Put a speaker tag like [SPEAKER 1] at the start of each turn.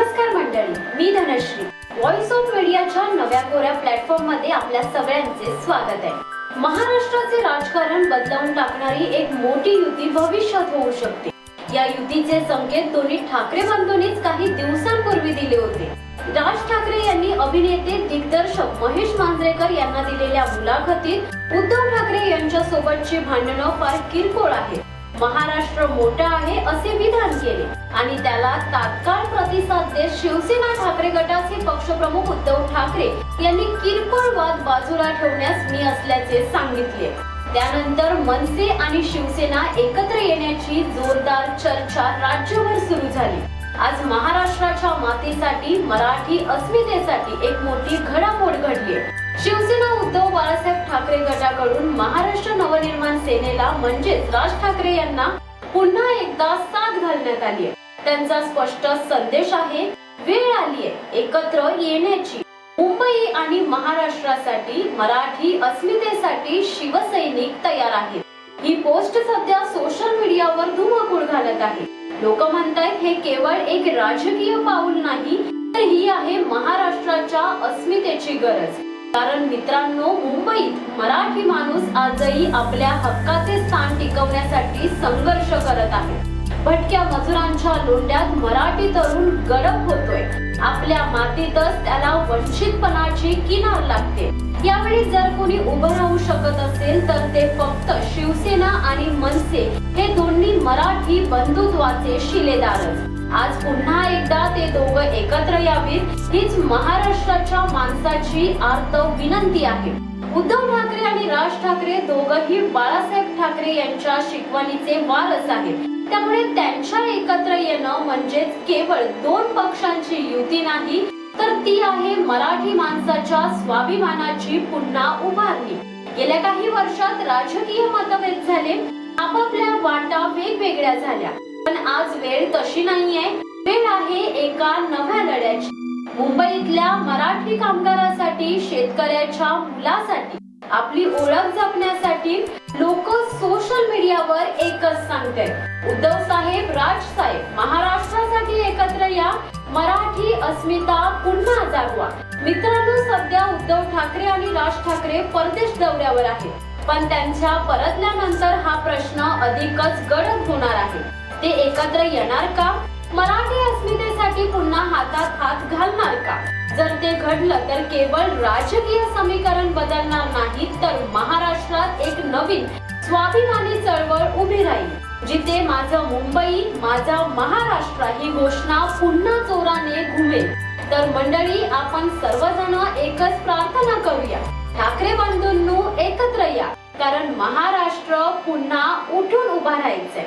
[SPEAKER 1] नमस्कार मंडळी मी Dhanashree. Voice of मीडियाच्या नव्या कोऱ्या प्लॅटफॉर्ममध्ये आपल्या सगळ्यांचे स्वागत आहे. महाराष्ट्राचे राजकारण बदलावून टाकणारी एक मोठी युती भविष्यात होऊ शकते. या युतीचे संकेत दोन्ही ठाकरे बंधूंनीच काही दिवसांपूर्वी दिले होते. राज ठाकरे यांनी अभिनेते दिग्दर्शक महेश मांजरेकर यांना दिलेल्या मुलाखतीत उद्धव ठाकरे यांच्या सोबतची भांडणं फार किरकोळ आहेत. महाराष्ट्र मोठा आहे असे विधान केले. आणि त्याला तात्काळ प्रतिसाद देत शिवसेना ठाकरे गटाचे पक्षप्रमुख उद्धव ठाकरे यांनी किरकोळ वाद बाजूला ठेवण्यास मी असल्याचे सांगितले. त्यानंतर मनसे आणि शिवसेना एकत्र येण्याची जोरदार चर्चा राज्यभर सुरू झाली. आज महाराष्ट्राच्या मातेसाठी मराठी अस्मितेसाठी एक मोठी घडामोड घडली शिव बाळासाहेब ठाकरे गटाकडून महाराष्ट्र नवनिर्माण सेनेला म्हणजेच राज ठाकरे यांना पुन्हा एकदा साथ घालण्यात आली आहे. त्यांचा स्पष्ट संदेश आहे वेळ आली आहे एकत्र येण्याची. मुंबई आणि महाराष्ट्रासाठी मराठी अस्मितेसाठी शिवसैनिक तयार आहेत. ही पोस्ट सध्या सोशल मीडियावर धुमाकूळ घालत आहे. लोक म्हणतात हे केवळ एक राजकीय पाऊल नाही तर ही आहे महाराष्ट्राच्या अस्मितेची गरज. कारण मित्रांनो मुंबईत मराठी माणूस आजही आपल्या हक्काचे स्थान टिकवण्यासाठी संघर्ष करत आहे. भटक्या मजुरांच्या लोंढ्यात मराठी तरुण गडप होतोय. आपल्या मातीतच त्याला वंचितपणाची किनार लागते. यावेळी जर कोणी उभं राहू शकत असेल तर ते फक्त शिवसेना आणि मनसे हे दोन्ही मराठी बंधुत्वाचे शिलेदारच. आज पुन्हा एकदा ते दोघं एकत्र यावीत हीच महाराष्ट्राच्या माणसाची आर्त विनंती आहे. उद्धव ठाकरे आणि राज ठाकरे दोघंही बाळासाहेब ठाकरे यांच्या शिकवणीचे वारस आहेत. त्यामुळे त्यांच्या एकत्र येणं म्हणजेच केवळ दोन पक्षांची युती नाही तर ती आहे मराठी माणसाच्या स्वाभिमानाची पुन्हा उभारणी. गेल्या काही वर्षात राजकीय मतभेद झाले. आपापल्या वाटा वेगवेगळ्या झाल्या. पण आज वेळ तशी नाहीये. वेळ आहे एका नव्या लढ्याची. मुंबईतल्या मराठी कामगारासाठी शेतकऱ्याच्या मुलासाठी. आपली ओळख जपण्यासाठी लोक सोशल मीडियावर एकच सांगते. उद्धव साहेब राज साहेब महाराष्ट्रासाठी एकत्र या. मराठी अस्मिता पुन्हा जागवा. मित्रांनो सध्या उद्धव ठाकरे आणि राज ठाकरे परदेश दौऱ्यावर आहेत. पण त्यांच्या परतल्यानंतर हा प्रश्न अधिकच गडद होणार आहे. ते एकत्र येणार का? मराठी अस्मितेसाठी पुन्हा हातात हात घालणार का? जर ते घडलं तर केवळ राजकीय समीकरण बदलणार नाही तर महाराष्ट्रात एक नवीन स्वाभिमानी चळवळ उभी राहील जिथे माझं मुंबई माझा महाराष्ट्र ही घोषणा पुन्हा जोराने घुमेल. तर मंडळी आपण सर्वजण एकच प्रार्थना करूया. ठाकरे बंधूंनो एकत्र या कारण महाराष्ट्र पुन्हा उठून उभा राहायचंय.